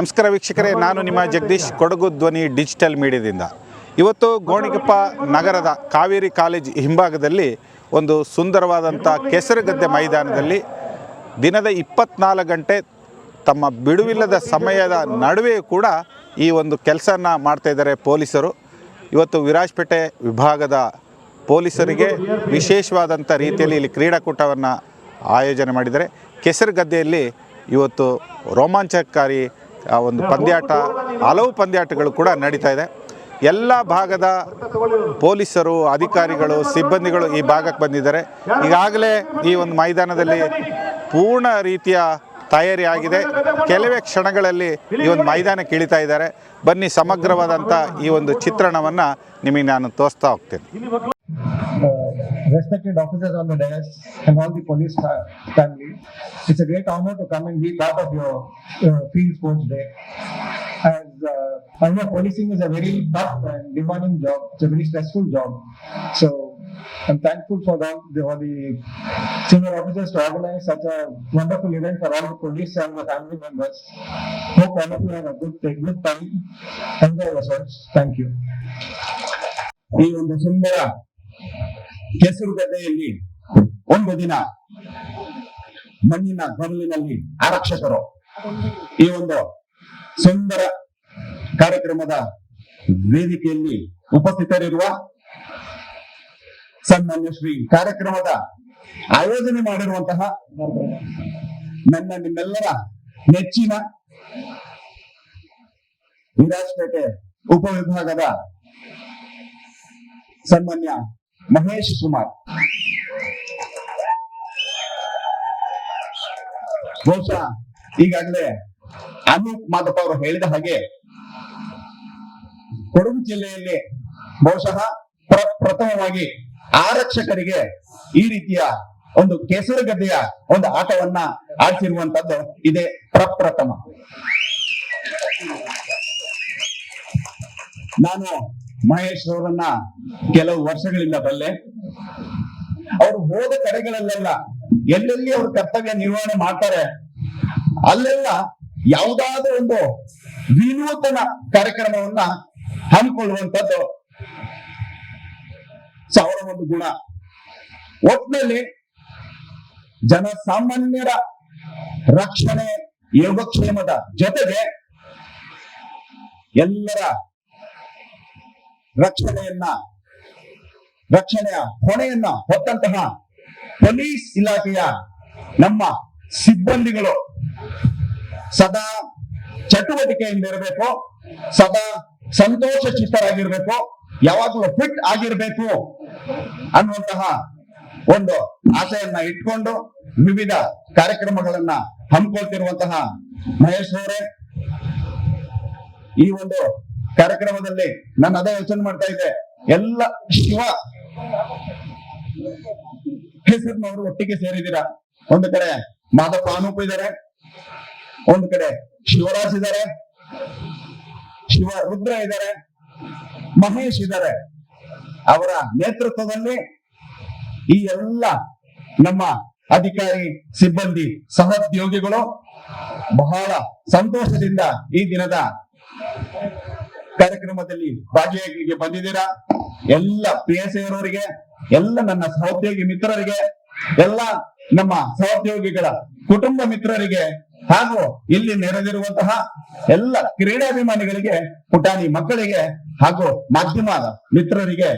ನಮಸ್ಕಾರ ವೀಕ್ಷಕರೇ, ನಾನು ನಿಮ್ಮ ಜಗದೀಶ್ ಕೊಡಗು ಧ್ವನಿ ಡಿಜಿಟಲ್ ಮೀಡಿಯಾದಿಂದ. ಇವತ್ತು ಗೋಣಿಗಪ್ಪ ನಗರದ ಕಾವೇರಿ ಕಾಲೇಜ್ ಹಿಂಭಾಗದಲ್ಲಿ ಒಂದು ಸುಂದರವಾದಂಥ ಕೆಸರುಗದ್ದೆ ಮೈದಾನದಲ್ಲಿ ದಿನದ ಇಪ್ಪತ್ನಾಲ್ಕು ಗಂಟೆ ತಮ್ಮ ಬಿಡುವಿಲ್ಲದ ಸಮಯದ ನಡುವೆಯೂ ಕೂಡ ಈ ಒಂದು ಕೆಲಸನ ಮಾಡ್ತಾ ಇದ್ದಾರೆ ಪೊಲೀಸರು. ಇವತ್ತು ವಿರಾಜಪೇಟೆ ವಿಭಾಗದ ಪೊಲೀಸರಿಗೆ ವಿಶೇಷವಾದಂಥ ರೀತಿಯಲ್ಲಿ ಇಲ್ಲಿ ಕ್ರೀಡಾಕೂಟವನ್ನು ಆಯೋಜನೆ ಮಾಡಿದ್ದಾರೆ. ಕೆಸರುಗದ್ದೆಯಲ್ಲಿ ಇವತ್ತು ರೋಮಾಂಚಕಾರಿ ಆ ಒಂದು ಪಂದ್ಯಾಟ ಹಲವು ಪಂದ್ಯಾಟಗಳು ಕೂಡ ನಡೀತಾ ಇದೆ. ಎಲ್ಲ ಭಾಗದ ಪೊಲೀಸರು ಅಧಿಕಾರಿಗಳು ಸಿಬ್ಬಂದಿಗಳು ಈ ಭಾಗಕ್ಕೆ ಬಂದಿದ್ದಾರೆ. ಈಗಾಗಲೇ ಈ ಒಂದು ಮೈದಾನದಲ್ಲಿ ಪೂರ್ಣ ರೀತಿಯ ತಯಾರಿ ಆಗಿದೆ. ಕೆಲವೇ ಕ್ಷಣಗಳಲ್ಲಿ ಈ ಒಂದು ಮೈದಾನಕ್ಕೆ ಇಳಿತಾ ಇದ್ದಾರೆ. ಬನ್ನಿ ಸಮಗ್ರವಾದಂಥ ಈ ಒಂದು ಚಿತ್ರಣವನ್ನು ನಿಮಗೆ ನಾನು ತೋರಿಸ್ತಾ ಹೋಗ್ತೇನೆ. uh, respected officers on the dais and all the police fa- family. It's a great honor to come and be part of your uh, field sports day. As uh, I know policing is a very tough and demanding job. It's a very stressful job. So I'm thankful for all the, all the senior officers to organize such a wonderful event for all the police and the family members. Hope all of you have a good, good time. Enjoy yourselves. Thank you. ಈ ಒಂದು ಸುಂದರ ಕೆಸರು ಗದ್ದೆಯಲ್ಲಿ ಒಂದು ದಿನ ಮಣ್ಣಿನ ಗಮಲಿನಲ್ಲಿ ಆರಕ್ಷಕರು ಈ ಒಂದು ಸುಂದರ ಕಾರ್ಯಕ್ರಮದ ವೇದಿಕೆಯಲ್ಲಿ ಉಪಸ್ಥಿತರಿರುವ ಸನ್ಮಾನ್ಯ ಶ್ರೀ ಕಾರ್ಯಕ್ರಮದ ಆಯೋಜನೆ ಮಾಡಿರುವಂತಹ ನನ್ನ ನಿಮ್ಮೆಲ್ಲರ ನೆಚ್ಚಿನ ವಿರಾಜಪೇಟೆ ಉಪವಿಭಾಗದ ಸನ್ಮಾನ್ಯ ಮಹೇಶ್ ಕುಮಾರ್. ಬಹುಶಃ ಈಗಾಗಲೇ ಅನೂಪ್ ಮಾದಪ್ಪ ಅವರು ಹೇಳಿದ ಹಾಗೆ ಕೊಡಗು ಜಿಲ್ಲೆಯಲ್ಲಿ ಬಹುಶಃ ಪ್ರ- ಪ್ರಥಮವಾಗಿ ಆರಕ್ಷಕರಿಗೆ ಈ ರೀತಿಯ ಒಂದು ಕೆಸರು ಗದ್ದೆಯ ಒಂದು ಆಟವನ್ನ ಆಡ್ತಿರುವಂತದ್ದು ಇದೇ ಪ್ರಪ್ರಥಮ ನಾನು ಮಹೇಶ್ ಅವರನ್ನ ಕೆಲವು ವರ್ಷಗಳಿಂದ ಬಲ್ಲೆ, ಅವರು ಹೋದ ಕಡೆಗಳಲ್ಲೆಲ್ಲ ಎಲ್ಲೆಲ್ಲಿ ಅವರು ಕರ್ತವ್ಯ ನಿರ್ವಹಣೆ ಮಾಡ್ತಾರೆ, ಅಲ್ಲೆಲ್ಲ ಯಾವುದಾದ್ರೂ ಒಂದು ವಿನೂತನ ಕಾರ್ಯಕ್ರಮವನ್ನ ಹಮ್ಮಿಕೊಳ್ಳುವಂತದ್ದು ಸಾವಿರ ಒಂದು ಗುಣ. ಒಟ್ಟಿನಲ್ಲಿ ಜನಸಾಮಾನ್ಯರ ರಕ್ಷಣೆ ಯೋಗಕ್ಷೇಮದ ಜೊತೆಗೆ ಎಲ್ಲರ ರಕ್ಷಣೆಯನ್ನ, ರಕ್ಷಣೆಯ ಹೊಣೆಯನ್ನ ಹೊತ್ತಂತಹ ಪೊಲೀಸ್ ಇಲಾಖೆಯ ನಮ್ಮ ಸಿಬ್ಬಂದಿಗಳು ಸದಾ ಚಟುವಟಿಕೆಯಿಂದ ಇರಬೇಕು, ಸದಾ ಸಂತೋಷ ಚಿತ್ತರಾಗಿರ್ಬೇಕು ಯಾವಾಗಲೂ ಫಿಟ್ ಆಗಿರ್ಬೇಕು ಅನ್ನುವಂತಹ ಒಂದು ಆಶೆಯನ್ನ ಇಟ್ಕೊಂಡು ವಿವಿಧ ಕಾರ್ಯಕ್ರಮಗಳನ್ನ ಹಮ್ಮಿಕೊಳ್ತಿರುವಂತಹ ಮಹೇಶ್ ಅವರೇ, ಈ ಒಂದು ಕಾರ್ಯಕ್ರಮದಲ್ಲಿ ನಾನು ಅದೇ ಯೋಚನೆ ಮಾಡ್ತಾ ಇದ್ದೆ. ಎಲ್ಲ ಶಿವ ಹೆಸರಿನವರು ಒಟ್ಟಿಗೆ ಸೇರಿದ್ದೀರಾ? ಒಂದು ಕಡೆ ಮಾಧವ ಅನೂಪ್ ಇದ್ದಾರೆ, ಒಂದು ಕಡೆ ಶಿವರಾಜ್ ಇದ್ದಾರೆ, ಶಿವ ರುದ್ರ ಇದ್ದಾರೆ, ಮಹೇಶ್ ಇದ್ದಾರೆ. ಅವರ ನೇತೃತ್ವದಲ್ಲಿ ಈ ಎಲ್ಲ ನಮ್ಮ ಅಧಿಕಾರಿ, ಸಿಬ್ಬಂದಿ, ಸಹೋದ್ಯೋಗಿಗಳು ಬಹಳ ಸಂತೋಷದಿಂದ ಈ ದಿನದ ಕಾರ್ಯಕ್ರಮದಲ್ಲಿ ಭಾಗಿಯಾಗಲಿಕ್ಕೆ ಬಂದಿದ್ದೀರಾ? ಎಲ್ಲ ಪಿ ಎಸ್ ಅವರವರಿಗೆ ಎಲ್ಲ ನನ್ನ ಸಹೋದ್ಯೋಗಿ ಮಿತ್ರರಿಗೆ, ಎಲ್ಲ ನಮ್ಮ ಸಹೋದ್ಯೋಗಿಗಳ ಕುಟುಂಬ ಮಿತ್ರರಿಗೆ, ಹಾಗೂ ಇಲ್ಲಿ ನೆರೆದಿರುವಂತಹ ಎಲ್ಲ ಕ್ರೀಡಾಭಿಮಾನಿಗಳಿಗೆ, ಪುಟಾಣಿ ಮಕ್ಕಳಿಗೆ, ಹಾಗೂ ಮಾಧ್ಯಮದ ಮಿತ್ರರಿಗೆ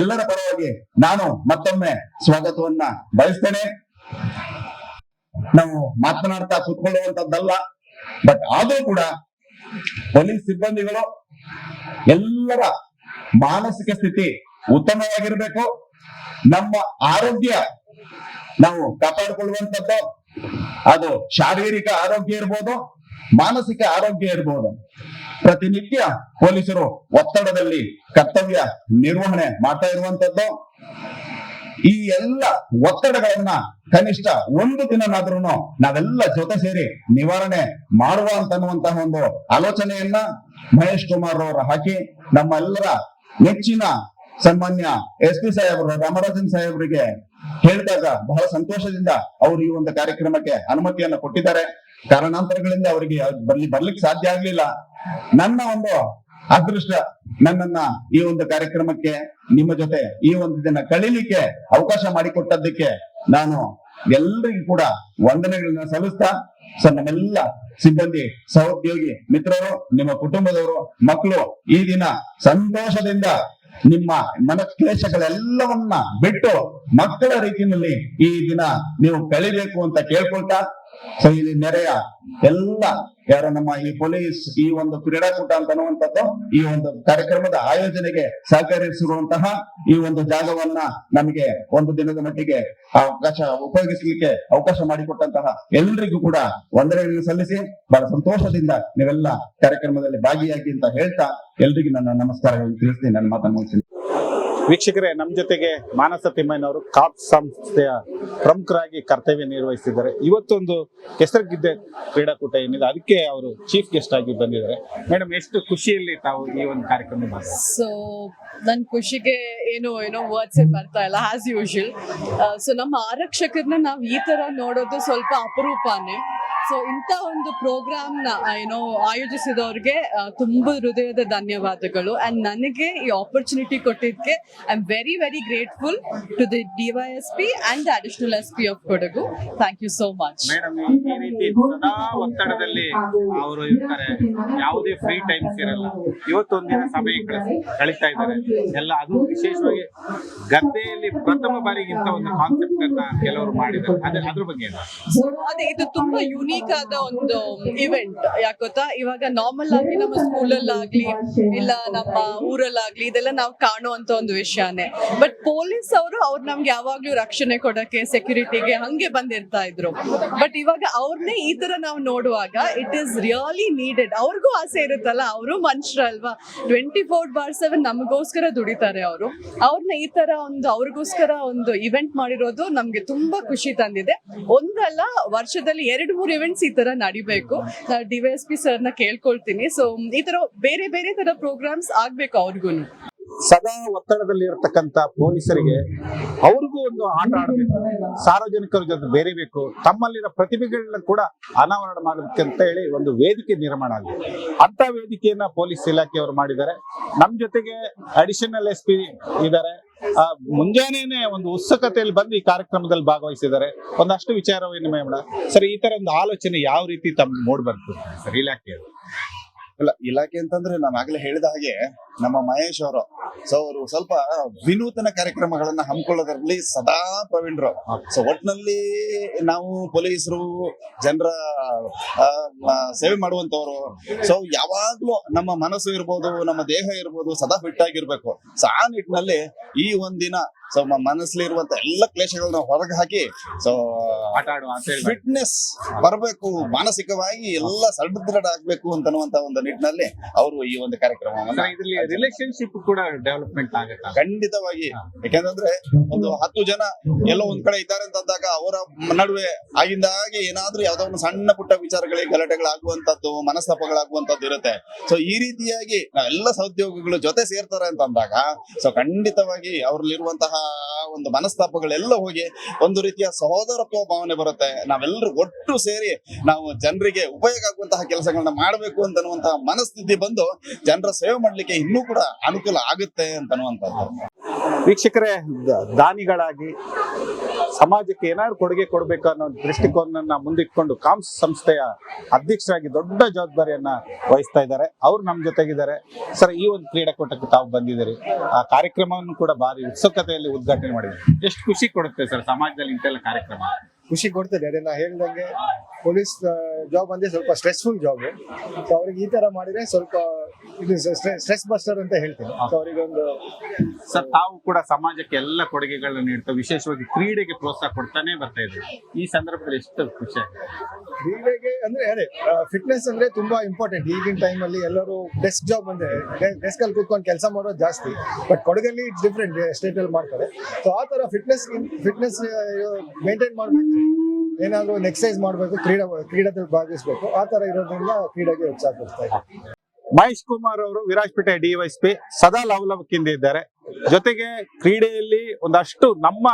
ಎಲ್ಲರ ಪರವಾಗಿ ನಾನು ಮತ್ತೊಮ್ಮೆ ಸ್ವಾಗತವನ್ನ ಬಯಸ್ತೇನೆ. ನಾವು ಮಾತನಾಡ್ತಾ ಕೂತ್ಕೊಳ್ಳುವಂತದ್ದಲ್ಲ, ಬಟ್ ಆದ್ರೂ ಕೂಡ ಪೊಲೀಸ್ ಸಿಬ್ಬಂದಿಗಳು ಎಲ್ಲರ ಮಾನಸಿಕ ಸ್ಥಿತಿ ಉತ್ತಮವಾಗಿರ್ಬೇಕು. ನಮ್ಮ ಆರೋಗ್ಯ ನಾವು ಕಾಪಾಡಿಕೊಳ್ಳುವಂಥದ್ದು. ಅದು ಶಾರೀರಿಕ ಆರೋಗ್ಯ ಇರ್ಬೋದು, ಮಾನಸಿಕ ಆರೋಗ್ಯ ಇರ್ಬೋದು. ಪ್ರತಿನಿತ್ಯ ಪೊಲೀಸರು ಒತ್ತಡದಲ್ಲಿ ಕರ್ತವ್ಯ ನಿರ್ವಹಣೆ ಮಾಡ್ತಾ ಇರುವಂತದ್ದು ಈ ಎಲ್ಲ ಒತ್ತಡಗಳನ್ನ ಕನಿಷ್ಠ ಒಂದು ದಿನನಾದ್ರೂ ನಾವೆಲ್ಲ ಜೊತೆ ಸೇರಿ ನಿವಾರಣೆ ಮಾಡುವ ಅಂತನ್ನುವಂತಹ ಒಂದು ಆಲೋಚನೆಯನ್ನ ಮಹೇಶ್ ಕುಮಾರ್ ಅವರು ಹಾಕಿ ನಮ್ಮೆಲ್ಲರ ನೆಚ್ಚಿನ ಸನ್ಮಾನ್ಯ ಎಸ್ ಪಿ ಸಾಹೇಬರು, ರಾಮರಾಜನ್ ಸಾಹೇಬರಿಗೆ ಹೇಳಿದಾಗ ಬಹಳ ಸಂತೋಷದಿಂದ ಅವರು ಈ ಒಂದು ಕಾರ್ಯಕ್ರಮಕ್ಕೆ ಅನುಮತಿಯನ್ನ ಕೊಟ್ಟಿದ್ದಾರೆ. ಕಾರಣಾಂತರಗಳಿಂದ ಅವರಿಗೆ ಬರ್ಲಿ, ಬರ್ಲಿಕ್ಕೆ ಸಾಧ್ಯ ಆಗ್ಲಿಲ್ಲ. ನನ್ನ ಒಂದು ಅದೃಷ್ಟ ನನ್ನನ್ನ ಈ ಒಂದು ಕಾರ್ಯಕ್ರಮಕ್ಕೆ ನಿಮ್ಮ ಜೊತೆ ಈ ಒಂದು ದಿನ ಕಳೀಲಿಕ್ಕೆ ಅವಕಾಶ ಮಾಡಿಕೊಟ್ಟದ್ದಕ್ಕೆ ನಾನು ಎಲ್ಲರಿಗೂ ಕೂಡ ವಂದನೆಗಳನ್ನ ಸಲ್ಲಿಸ್ತಾ, ಸರ್, ನಮ್ಮೆಲ್ಲ ಸಿಬ್ಬಂದಿ ಸಹೋದ್ಯೋಗಿ ಮಿತ್ರರು, ನಿಮ್ಮ ಕುಟುಂಬದವರು, ಮಕ್ಕಳು, ಈ ದಿನ ಸಂತೋಷದಿಂದ ನಿಮ್ಮ ಮನಕ್ಲೇಶಗಳೆಲ್ಲವನ್ನ ಬಿಟ್ಟು ಮಕ್ಕಳ ರೀತಿಯಲ್ಲಿ ಈ ದಿನ ನೀವು ಕಳಿಬೇಕು ಅಂತ ಕೇಳ್ಕೊಳ್ತಾ ಸೊ ಇಲ್ಲಿ ನೆರೆಯ ಎಲ್ಲ ಯಾರ ನಮ್ಮ ಈ ಪೊಲೀಸ್ ಈ ಒಂದು ಕ್ರೀಡಾಕೂಟ ಅಂತ ಅನ್ನುವಂಥದ್ದು, ಈ ಒಂದು ಕಾರ್ಯಕ್ರಮದ ಆಯೋಜನೆಗೆ ಸಹಕರಿಸಿರುವಂತಹ ಈ ಒಂದು ಜಾಗವನ್ನ ನಮಗೆ ಒಂದು ದಿನದ ಮಟ್ಟಿಗೆ ಅವಕಾಶ ಉಪಯೋಗಿಸಲಿಕ್ಕೆ ಅವಕಾಶ ಮಾಡಿಕೊಟ್ಟಂತಹ ಎಲ್ರಿಗೂ ಕೂಡ ವಂದನೆಗಳನ್ನು ಸಲ್ಲಿಸಿ ಬಹಳ ಸಂತೋಷದಿಂದ ನೀವೆಲ್ಲ ಕಾರ್ಯಕ್ರಮದಲ್ಲಿ ಭಾಗಿಯಾಗಿ ಅಂತ ಹೇಳ್ತಾ ಎಲ್ರಿಗೂ ನನ್ನ ನಮಸ್ಕಾರಗಳನ್ನು ತಿಳಿಸ್ತೀನಿ ನನ್ನ ಮಾತನ್ನು ಮುಗಿಸ್ತೀನಿ. ವೀಕ್ಷಕರೇ ನಮ್ಮ ಜೊತೆಗೆ ಮಾನಸ ತಿಮ್ಮಯ್ಯನವರು ಕಾಪ್ ಸಂಸ್ಥೆಯ ಪ್ರಮುಖರಾಗಿ ಕರ್ತವ್ಯ ನಿರ್ವಹಿಸಿದ್ದಾರೆ. ಇವತ್ತೊಂದು ಹೆಸರುಗಿದ್ದೆ ಕ್ರೀಡಾಕೂಟ ಏನಿದೆ, ಅದಕ್ಕೆ ಅವರು ಚೀಫ್ ಗೆಸ್ಟ್ ಆಗಿ ಬಂದಿದ್ದಾರೆ. ಮೇಡಮ್, ಎಷ್ಟು ಖುಷಿಯಲ್ಲಿ ತಾವು ಈ ಒಂದು ಕಾರ್ಯಕ್ರಮ ಸೊ ನನ್ನ ಖುಷಿಗೆ ಏನು, ಏನೋ ವರ್ಡ್ಸ್ ಬರ್ತಾ ಇಲ್ಲ ಆಸ್ ಯೂಶುವಲ್ ಸೊ ನಮ್ಮ ಆರಕ್ಷಕರನ್ನ ನಾವು ಈ ತರ ನೋಡೋದು ಸ್ವಲ್ಪ ಅಪರೂಪನೇ. ಸೊ ಇಂಥ ಒಂದು ಪ್ರೋಗ್ರಾಮ್ನ ಏನೋ ಆಯೋಜಿಸಿದವ್ರಿಗೆ ತುಂಬ ಹೃದಯದ ಧನ್ಯವಾದಗಳು. ಅಂಡ್ ನನಗೆ ಈ ಆಪರ್ಚುನಿಟಿ ಕೊಟ್ಟಿದ್ದಕ್ಕೆ I am very very grateful to the D Y S P and additional S P of Kodagu. Thank you so much ಈ ರೀತಿ ಸದಾ ಒತ್ತಡದಲ್ಲಿ ಅವರು ಇರ್ತಾರೆ. ಯಾವುದೇ ಫ್ರೀ ಟೈಮ್ ಇರಲ್ಲ. ಇವತ್ತೊಂದಿನ ಸಮಯ ಕಳಿ- ಕಳೀತಾ ಇದ್ದಾರೆ. ಎಲ್ಲ ಅದು ವಿಶೇಷವಾಗಿ ಗದ್ದೆಯಲ್ಲಿ ಪ್ರಥಮ ಬಾರಿಗೆ ಇಂಥ ಒಂದು ಕಾನ್ಸೆಪ್ಟ್ ಅನ್ನ ಕೆಲವರು ಮಾಡಿದ್ದಾರೆ. ಅದ್ರ ಬಗ್ಗೆ ಇದು ತುಂಬಾ ಯುನೀಕ್ ಆದ ಒಂದು ಇವೆಂಟ್ ಯಾಕೊತ್ತಾ ಇವಾಗ ನಾರ್ಮಲ್ ಆಗಿ ನಮ್ಮ ಸ್ಕೂಲಲ್ಲಾಗ್ಲಿ ಇಲ್ಲ ನಮ್ಮ ಊರಲ್ಲಾಗ್ಲಿ ಇದೆಲ್ಲ ನಾವು ಕಾಣುವಂತ ಒಂದು ವಿಷಯನೇ. ಬಟ್ ಪೊಲೀಸ್ ಅವರು ಅವ್ರು ನಮ್ಗೆ ಯಾವಾಗ್ಲೂ ರಕ್ಷಣೆ ಕೊಡಕ್ಕೆ ಸೆಕ್ಯೂರಿಟಿಗೆ ಹಂಗೆ ಬಂದಿರ್ತಾ ಇದ್ರು. ಬಟ್ ಇವಾಗ ಅವ್ರನ್ನೇ ಈ ತರ ನಾವು ನೋಡುವಾಗ ಇಟ್ ಈಸ್ ರಿಯಲಿ ನೀಡೆಡ್ ಅವ್ರಿಗೂ ಆಸೆ ಇರುತ್ತಲ್ಲ, ಅವರು ಮನುಷ್ಯರಲ್ವಾ ಟ್ವೆಂಟಿ ಫೋರ್ ಬಾರ್ ಸೆವೆನ್ ನಮಗೋಸ್ಕರ ದುಡಿತಾರೆ ಅವರು. ಅವ್ರನ್ನ ಈ ತರ ಒಂದು ಅವ್ರಿಗೋಸ್ಕರ ಒಂದು ಇವೆಂಟ್ ಮಾಡಿರೋದು ನಮ್ಗೆ ತುಂಬಾ ಖುಷಿ ತಂದಿದೆ. ಒಂದಲ್ಲ, ವರ್ಷದಲ್ಲಿ ಎರಡು, ಮೂರು ಈ ತರ ನಡಿಬೇಕು. ಡಿ ವೈ ಎಸ್ ಪಿ ಸರ್ನ ಕೇಳ್ಕೊಳ್ತೀನಿ. ಸೊ ಈ ತರ ಬೇರೆ ಬೇರೆ ತರ ಪ್ರೋಗ್ರಾಮ್ಸ್ ಆಗ್ಬೇಕು ಅವ್ರಿಗೂ ಸದಾ ಒತ್ತಡದಲ್ಲಿ ಇರತಕ್ಕಂತ ಪೊಲೀಸರಿಗೆ ಅವ್ರಿಗೂ ಒಂದು ಆಟ ಆಡಬೇಕು. ಸಾರ್ವಜನಿಕರ ಜೊತೆ ಬೇರೆಬೇಕು. ತಮ್ಮಲ್ಲಿರೋ ಪ್ರತಿಭೆಗಳನ್ನ ಕೂಡ ಅನಾವರಣ ಮಾಡಬೇಕು ಅಂತ ಹೇಳಿ ಒಂದು ವೇದಿಕೆ ನಿರ್ಮಾಣ ಆಗಿದೆ. ಅಂತ ವೇದಿಕೆಯನ್ನ ಪೊಲೀಸ್ ಇಲಾಖೆಯವರು ಮಾಡಿದ್ದಾರೆ. ನಮ್ ಜೊತೆಗೆ ಅಡಿಷನಲ್ ಎಸ್ ಪಿ ಇದ್ದಾರೆ. ಮುಂಜಾನೆನೆ ಒಂದು ಉತ್ಸುಕತೆಯಲ್ಲಿ ಬಂದು ಈ ಕಾರ್ಯಕ್ರಮದಲ್ಲಿ ಭಾಗವಹಿಸಿದ್ದಾರೆ. ಒಂದಷ್ಟು ವಿಚಾರ ವಿನಿಮಯ ಮಾಡ ಸರ್, ಈ ತರ ಒಂದು ಆಲೋಚನೆ ಯಾವ ರೀತಿ ತಮ್ಮ ಮೂಡ್ ಬಂತು? ಸರ್ ಇಲಾಖೆ ಇಲ್ಲ, ಇಲಾಖೆ ಅಂತಂದ್ರೆ ನಾನು ಆಗ್ಲೇ ಹೇಳಿದ ಹಾಗೆ ನಮ್ಮ ಮಹೇಶ್ ಅವರು. ಸೊ ಅವರು ಸ್ವಲ್ಪ ವಿನೂತನ ಕಾರ್ಯಕ್ರಮಗಳನ್ನ ಹಮ್ಮಿಕೊಳ್ಳೋದ್ರಲ್ಲಿ ಸದಾ ಪ್ರವೀಣರು ಸೊ ಒಟ್ನಲ್ಲಿ ನಾವು ಪೊಲೀಸರು, ಜನರ ಸೇವೆ ಮಾಡುವಂತವ್ರು ಸೊ ಯಾವಾಗ್ಲೂ ನಮ್ಮ ಮನಸ್ಸು ಇರ್ಬೋದು, ನಮ್ಮ ದೇಹ ಇರ್ಬೋದು ಸದಾ ಫಿಟ್ ಆಗಿರ್ಬೇಕು. ಸೊ ಆ ನಿಟ್ಟಿನಲ್ಲಿ ಈ ಒಂದಿನ ಸೊ ಮನಸ್ಸಲ್ಲಿ ಇರುವಂತ ಎಲ್ಲ ಕ್ಲೇಶಗಳನ್ನ ಹೊರಗೆ ಹಾಕಿ ಸೊ ಆಟ ಆಡುವ ಅಂತ ಹೇಳಿ ಫಿಟ್ನೆಸ್ ಬರಬೇಕು ಮಾನಸಿಕವಾಗಿ ಎಲ್ಲ ಸದೃಢ ಆಗ್ಬೇಕು ಅಂತನ್ನುವಂತ ಒಂದು ನಿಟ್ಟಿನಲ್ಲಿ ಅವರು ಈ ಒಂದು ಕಾರ್ಯಕ್ರಮವನ್ನ ಸರ್, ಇದ್ರಲ್ಲಿ ರಿಲೇಶನ್ಶಿಪ್ ಕೂಡ ಡೆವಲಪ್ಮೆಂಟ್ ಆಗುತ್ತೆ? ಖಂಡಿತವಾಗಿ. ಯಾಕೆಂದ್ರೆ ಒಂದು ಹತ್ತು ಜನ ಎಲ್ಲೋ ಒಂದ್ ಕಡೆ ಇದ್ದಾರೆ ಅಂತಂದಾಗ ಅವರ ನಡುವೆ ಆಗಿಂದಾಗಿ ಏನಾದ್ರೂ ಯಾವ್ದೋ ಒಂದು ಸಣ್ಣ ಪುಟ್ಟ ವಿಚಾರಗಳಿಗೆ ಗಲಾಟೆಗಳಾಗುವಂತದ್ದು ಮನಸ್ತಾಪಗಳಾಗುವಂತದ್ದು ಇರುತ್ತೆ. ಸೊ ಈ ರೀತಿಯಾಗಿ ನಾವೆಲ್ಲ ಸಹೋದ್ಯೋಗಿಗಳು ಜೊತೆ ಸೇರ್ತಾರೆ ಅಂತ ಅಂದಾಗ ಸೊ ಖಂಡಿತವಾಗಿ ಅವ್ರಲ್ಲಿರುವಂತಹ ಒಂದು ಮನಸ್ತಾಪಗಳೆಲ್ಲ ಹೋಗಿ ಒಂದು ರೀತಿಯ ಸಹೋದರತ್ವ ಭಾವನೆ ಬರುತ್ತೆ. ನಾವೆಲ್ಲರೂ ಒಟ್ಟು ಸೇರಿ ನಾವು ಜನರಿಗೆ ಉಪಯೋಗ ಆಗುವಂತಹ ಕೆಲಸಗಳನ್ನ ಮಾಡಬೇಕು ಅಂತನ್ನುವಂತಹ ಮನಸ್ಥಿತಿ ಬಂದು ಜನರ ಸೇವೆ ಮಾಡ್ಲಿಕ್ಕೆ ಇನ್ನೂ ಕೂಡ ಅನುಕೂಲ ಆಗುತ್ತೆ ಅಂತನ್ನುವಂಥದ್ದು. ವೀಕ್ಷಕರೇ ದಾನಿಗಳಾಗಿ ಸಮಾಜಕ್ಕೆ ಏನಾದ್ರು ಕೊಡುಗೆ ಕೊಡಬೇಕು ಅನ್ನೋ ದೃಷ್ಟಿಕೋನನ್ನ ಮುಂದಿಟ್ಕೊಂಡು ಕಾಮ್ಸ್ ಸಂಸ್ಥೆಯ ಅಧ್ಯಕ್ಷರಾಗಿ ದೊಡ್ಡ ಜವಾಬ್ದಾರಿಯನ್ನ ವಹಿಸ್ತಾ ಇದ್ದಾರೆ. ಅವ್ರು ನಮ್ಮ ಜೊತೆಗಿದ್ದಾರೆ. ಸರ್, ಈ ಒಂದು ಕ್ರೀಡಾಕೂಟಕ್ಕೆ ತಾವು ಬಂದಿದ್ದೀರಿ. ಆ ಕಾರ್ಯಕ್ರಮವನ್ನು ಕೂಡ ಭಾರಿ ಉತ್ಸುಕತೆಯಲ್ಲಿ ಉದ್ಘಾಟನೆ ಮಾಡಿದ್ದೀರಿ. ಎಷ್ಟು ಖುಷಿ ಕೊಡುತ್ತೆ ಸರ್ ಸಮಾಜದಲ್ಲಿ ಇಂತೆಲ್ಲ ಕಾರ್ಯಕ್ರಮ? ಖುಷಿ ಕೊಡ್ತದೆ. ಅದೇ ಹೇಳಿದಂಗೆ ಹೇಳ್ದಂಗೆ, ಪೊಲೀಸ್ ಜಾಬ್ ಅಂದ್ರೆ ಸ್ವಲ್ಪ ಸ್ಟ್ರೆಸ್ಫುಲ್ ಜಾಬ್ ಸೊ ಅವ್ರಿಗೆ ಈ ತರ ಮಾಡಿದ್ರೆ ಸ್ವಲ್ಪ ಇದು ಸ್ಟ್ರೆಸ್ ಬಸ್ಟರ್ ಅಂತ ಹೇಳ್ತೀನಿ. ಅವರಿಗೊಂದು ಸರ್ ತಾವು ಕೂಡ ಸಮಾಜಕ್ಕೆ ಎಲ್ಲ ಕೊಡುಗೆಗಳನ್ನ ನೀಡ್ತಾ ವಿಶೇಷವಾಗಿ ಕ್ರೀಡೆಗೆ ಪ್ರೋತ್ಸಾಹ ಕೊಡ್ತಾನೆ ಬರ್ತಾ ಇದ್ದೀವಿ ಈ ಸಂದರ್ಭದಲ್ಲಿ ಎಷ್ಟು ಖುಷಿ ಕ್ರೀಡೆಗೆ ಅಂದ್ರೆ ಅದೇ ಫಿಟ್ನೆಸ್ ಅಂದ್ರೆ ತುಂಬಾ ಇಂಪಾರ್ಟೆಂಟ್ ಈಗಿನ ಟೈಮ್ ಅಲ್ಲಿ ಎಲ್ಲರೂ ಡೆಸ್ಕ್ ಜಾಬ್ ಅಂದ್ರೆ ಡೆಸ್ಕ್ ಅಲ್ಲಿ ಕೂತ್ಕೊಂಡು ಕೆಲಸ ಮಾಡೋದು ಜಾಸ್ತಿ. ಬಟ್ ಕೊಡಗಲ್ಲಿ ಡಿಫ್ರೆಂಟ್ ಸ್ಟೇಟ್ ಅಲ್ಲಿ ಮಾಡ್ತಾರೆ. ಸೊ ಆ ತರ ಫಿಟ್ನೆಸ್ ಫಿಟ್ನೆಸ್ ಮೇಂಟೈನ್ ಮಾಡ್ಬೇಕು. ಏನಾದ್ರು ಒಂದು ಎಕ್ಸರ್ಸೈಸ್ ಮಾಡಬೇಕು ಕ್ರೀಡಾ ಕ್ರೀಡಾದಲ್ಲಿ ಭಾಗಿಸ್ಬೇಕು. ಆ ತರ ಇರೋದ್ರಿಂದ ಕ್ರೀಡೆಗೆ ಹೆಚ್ಚಾಗಿ ಕೊಡ್ತಾ ಇದೆ. ಮಹೇಶ್ ಕುಮಾರ್ ಅವರು ವಿರಾಜಪೇಟೆ ಡಿವೈಎಸ್ಪಿ ಸದಾ ಲವಲವಕ್ಕಿಂದ ಇದ್ದಾರೆ. ಜೊತೆಗೆ ಕ್ರೀಡೆಯಲ್ಲಿ ಒಂದಷ್ಟು ನಮ್ಮ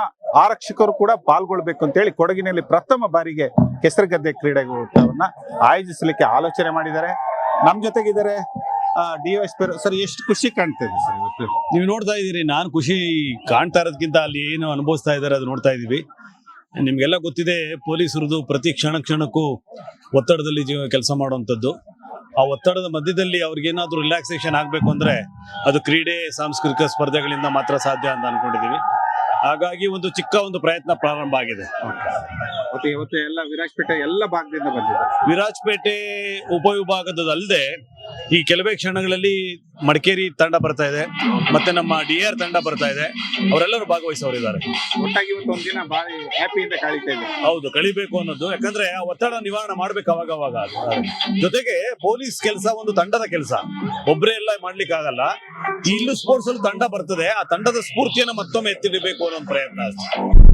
ಆರಕ್ಷಕರು ಕೂಡ ಪಾಲ್ಗೊಳ್ಬೇಕು ಅಂತ ಹೇಳಿ ಕೊಡಗಿನಲ್ಲಿ ಪ್ರಥಮ ಬಾರಿಗೆ ಕೆಸರುಗದ್ದೆ ಕ್ರೀಡೆಗೂಟವನ್ನ ಆಯೋಜಿಸಲಿಕ್ಕೆ ಆಲೋಚನೆ ಮಾಡಿದ್ದಾರೆ. ನಮ್ಮ ಜೊತೆಗಿದ್ದಾರೆ ಡಿವೈಎಸ್ಪಿ ಸರ್, ಎಷ್ಟು ಖುಷಿ ಕಾಣ್ತಿದೆ ಸರ್ ಇವತ್ತು? ನೀವು ನೋಡ್ತಾ ಇದ್ದೀರಿ, ನಾನು ಖುಷಿ ಕಾಣ್ತಾ ಇರೋದಕ್ಕಿಂತ ಅಲ್ಲಿ ಏನು ಅನುಭವಿಸ್ತಾ ಇದ್ದಾರೆ ಅದು ನೋಡ್ತಾ ಇದ್ದೀವಿ. ನಿಮಗೆಲ್ಲ ಗೊತ್ತಿದೆ, ಪೊಲೀಸರದು ಪ್ರತಿ ಕ್ಷಣ ಕ್ಷಣಕ್ಕೂ ಒತ್ತಡದಲ್ಲಿ ಜೀವ ಕೆಲಸ ಮಾಡುವಂಥದ್ದು. ಆ ಒತ್ತಡದ ಮಧ್ಯದಲ್ಲಿ ಅವ್ರಿಗೇನಾದ್ರೂ ರಿಲ್ಯಾಕ್ಸೇಷನ್ ಆಗಬೇಕು ಅಂದರೆ ಅದು ಕ್ರೀಡೆ ಸಾಂಸ್ಕೃತಿಕ ಸ್ಪರ್ಧೆಗಳಿಂದ ಮಾತ್ರ ಸಾಧ್ಯ ಅಂತ ಅನ್ಕೊಂಡಿದ್ದೀವಿ ಹಾಗಾಗಿ ಒಂದು ಚಿಕ್ಕ ಒಂದು ಪ್ರಯತ್ನ ಪ್ರಾರಂಭ ಆಗಿದೆ. ಮತ್ತೆ ಇವತ್ತು ಎಲ್ಲ ವಿರಾಜಪೇಟೆ ಎಲ್ಲ ಭಾಗದಿಂದ ಬಂದಿದೆ ವಿರಾಜಪೇಟೆ ಉಪವಿಭಾಗದಲ್ಲದೆ ಈ ಕೆಲವೇ ಕ್ಷಣಗಳಲ್ಲಿ ಮಡಿಕೇರಿ ತಂಡ ಬರ್ತಾ ಇದೆ ಮತ್ತೆ ನಮ್ಮ ಡಿ ಆರ್ ತಂಡ ಬರ್ತಾ ಇದೆ. ಅವರೆಲ್ಲರೂ ಭಾಗವಹಿಸೋರಿದ್ದಾರೆ. ಒಟ್ಟಾಗಿ ಇವತ್ತು ಬಾರಿ ಹ್ಯಾಪಿ ಹ್ಯಾಪಿಯಿಂದ ಕಳೀತಾ ಇದೆ. ಹೌದು ಕಳಿಬೇಕು ಅನ್ನೋದು. ಯಾಕಂದ್ರೆ ಆ ಒತ್ತಡ ನಿವಾರಣೆ ಮಾಡ್ಬೇಕು ಅವಾಗ ಅವಾಗ ಜೊತೆಗೆ ಪೊಲೀಸ್ ಕೆಲಸ ಒಂದು ತಂಡದ ಕೆಲಸ. ಒಬ್ಬರೇ ಎಲ್ಲ ಮಾಡ್ಲಿಕ್ಕೆ ಆಗಲ್ಲ ಇಲ್ಲೂ ಸ್ಪೋರ್ಟ್ಸ್ ಅಲ್ಲಿ ತಂಡ ಬರ್ತದೆ. ಆ ತಂಡದ ಸ್ಫೂರ್ತಿಯನ್ನು ಮತ್ತೊಮ್ಮೆ ಎತ್ತಿಡಬೇಕು ಅನ್ನೋ ಒಂದು ಪ್ರಯತ್ನ ಅಷ್ಟೇ.